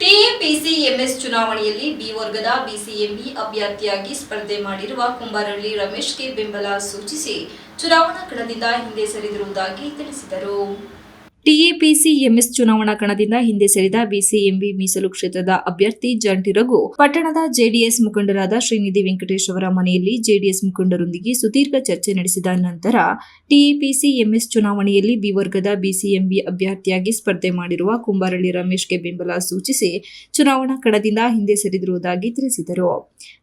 TAPC MS ಚುನಾವಣೆಯಲ್ಲಿ B ವರ್ಗದ ಬಿಸಿಎಂಬಿ ಅಭ್ಯರ್ಥಿಯಾಗಿ ಸ್ಪರ್ಧೆ ಮಾಡಿರುವ ಕುಂಬಾರಳ್ಳಿ ರಮೇಶ್ಗೆ ಬೆಂಬಲ ಸೂಚಿಸಿ ಚುನಾವಣಾ ಕಣದಿಂದ ಹಿಂದೆ ಸರಿದಿರುವುದಾಗಿ ತಿಳಿಸಿದರು. ಟಿಎಪಿಸಿ ಎಂಎಸ್ ಚುನಾವಣಾ ಕಣದಿಂದ ಹಿಂದೆ ಸರಿದ ಬಿಸಿಎಂಬಿ ಮೀಸಲು ಕ್ಷೇತ್ರದ ಅಭ್ಯರ್ಥಿ ಜಂಟಿ ರಘು. ಪಟ್ಟಣದ ಜೆಡಿಎಸ್ ಮುಖಂಡರಾದ ಶ್ರೀನಿಧಿ ವೆಂಕಟೇಶ್ ಅವರ ಮನೆಯಲ್ಲಿ ಜೆಡಿಎಸ್ ಮುಖಂಡರೊಂದಿಗೆ ಸುದೀರ್ಘ ಚರ್ಚೆ ನಡೆಸಿದ ನಂತರ ಟಿಎಪಿಸಿ ಎಂಎಸ್ ಚುನಾವಣೆಯಲ್ಲಿ ಬಿ ವರ್ಗದ ಬಿಸಿಎಂಬಿ ಅಭ್ಯರ್ಥಿಯಾಗಿ ಸ್ಪರ್ಧೆ ಮಾಡಿರುವ ಕುಂಬಾರಳ್ಳಿ ರಮೇಶ್ಗೆ ಬೆಂಬಲ ಸೂಚಿಸಿ ಚುನಾವಣಾ ಕಣದಿಂದ ಹಿಂದೆ ಸರಿದಿರುವುದಾಗಿ ತಿಳಿಸಿದರು.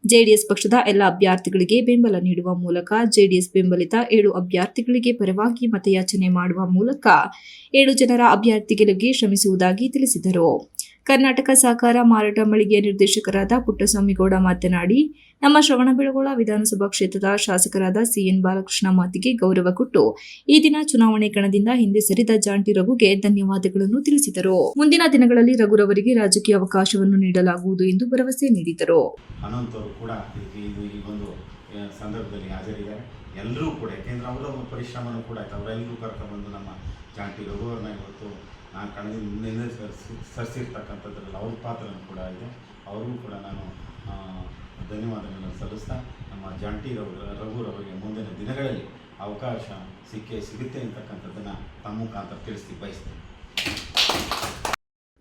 ಜೆಡಿಎಸ್ ಪಕ್ಷದ ಎಲ್ಲ ಅಭ್ಯರ್ಥಿಗಳಿಗೆ ಬೆಂಬಲ ನೀಡುವ ಮೂಲಕ ಜೆಡಿಎಸ್ ಬೆಂಬಲಿತ ಏಳು ಅಭ್ಯರ್ಥಿಗಳಿಗೆ ಪರವಾಗಿ ಮತಯಾಚನೆ ಮಾಡುವ ಮೂಲಕ ಏಳು ಜನರ ಅಭ್ಯರ್ಥಿಗಳಿಗೆ ಶ್ರಮಿಸುವುದಾಗಿ ತಿಳಿಸಿದರು. ಕರ್ನಾಟಕ ಸಹಕಾರ ಮಾರಾಟ ಮಳಿಗೆಯ ನಿರ್ದೇಶಕರಾದ ಪುಟ್ಟಸ್ವಾಮಿಗೌಡ ಮಾತನಾಡಿ, ನಮ್ಮ ಶ್ರವಣಬೆಳಗೊಳ ವಿಧಾನಸಭಾ ಕ್ಷೇತ್ರದ ಶಾಸಕರಾದ ಸಿಎನ್ ಬಾಲಕೃಷ್ಣ ಮಾತಿಗೆ ಗೌರವ ಕೊಟ್ಟು ಈ ದಿನ ಚುನಾವಣೆ ಕಣದಿಂದ ಹಿಂದೆ ಸರಿದ ಜಾಂಟಿ ರಘುಗೆ ಧನ್ಯವಾದಗಳನ್ನು ತಿಳಿಸಿದರು. ಮುಂದಿನ ದಿನಗಳಲ್ಲಿ ರಘುರವರಿಗೆ ರಾಜಕೀಯ ಅವಕಾಶವನ್ನು ನೀಡಲಾಗುವುದು ಎಂದು ಭರವಸೆ ನೀಡಿದರು. ಕೂಡ ಸಂದರ್ಭದಲ್ಲಿ ಹಾಜರಿದ್ದಾರೆ. ಎಲ್ಲರೂ ಕೂಡ, ಯಾಕೆಂದರೆ ಅವರ ಒಂದು ಪರಿಶ್ರಮನೂ ಕೂಡ ಆಯ್ತು. ಅವರೆಲ್ಲರೂ ಕರ್ಕೊಂಡ್ಬಂದು ನಮ್ಮ ಜಾಂಟಿ ರಘುವರನ್ನ ಇವತ್ತು ನಾನು ಕಳೆದ ಸರಿಸಿರ್ತಕ್ಕಂಥದ್ರಲ್ಲಿ ಅವ್ರ ಪಾತ್ರನೂ ಕೂಡ ಇದೆ. ಅವ್ರಿಗೂ ಕೂಡ ನಾನು ಧನ್ಯವಾದಗಳನ್ನು ಸಲ್ಲಿಸ್ತಾ, ನಮ್ಮ ಜಾಂಟಿ ರಘು ರಘುರವರಿಗೆ ಮುಂದಿನ ದಿನಗಳಲ್ಲಿ ಅವಕಾಶ ಸಿಕ್ಕೇ ಸಿಗುತ್ತೆ ಅಂತಕ್ಕಂಥದ್ದನ್ನು ತಮ್ಮ ಮುಖಾಂತರ ತಿಳಿಸ್ಲಿಕ್ಕೆ ಬಯಸ್ತೇನೆ.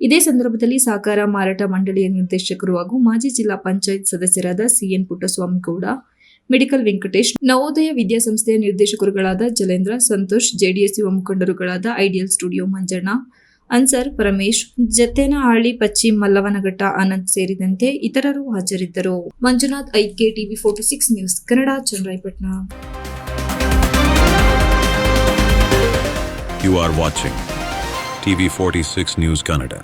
ಇದೇ ಸಂದರ್ಭದಲ್ಲಿ ಸಹಕಾರ ಮಾರಾಟ ಮಂಡಳಿಯ ನಿರ್ದೇಶಕರು ಹಾಗೂ ಮಾಜಿ ಜಿಲ್ಲಾ ಪಂಚಾಯತ್ ಸದಸ್ಯರಾದ ಸಿಎನ್ ಪುಟ್ಟಸ್ವಾಮಿಗೌಡ ಮೆಡಿಕಲ್ ವೆಂಕಟೇಶ್, ನವೋದಯ ವಿದ್ಯಾಸಂಸ್ಥೆಯ ನಿರ್ದೇಶಕರುಗಳಾದ ಜಲೇಂದ್ರ ಸಂತೋಷ್ ಜೆಡಿಎಸ್ ಯುವ ಮುಖಂಡರುಗಳಾದ ಐಡಿಯಲ್ ಸ್ಟುಡಿಯೋ ಮಂಜಣ್ಣ, ಅನ್ಸರ್ ಪರಮೇಶ್ ಜತ್ತೇನಹಳ್ಳಿ ಪಶ್ಚಿಮ ಮಲ್ಲವನಘಟ್ಟ ಆನಂದ್ ಸೇರಿದಂತೆ ಇತರರು ಹಾಜರಿದ್ದರು Manjunath, IK TV forty six news, Kannada, Channarayapatna You are watching TV46 News Kannada.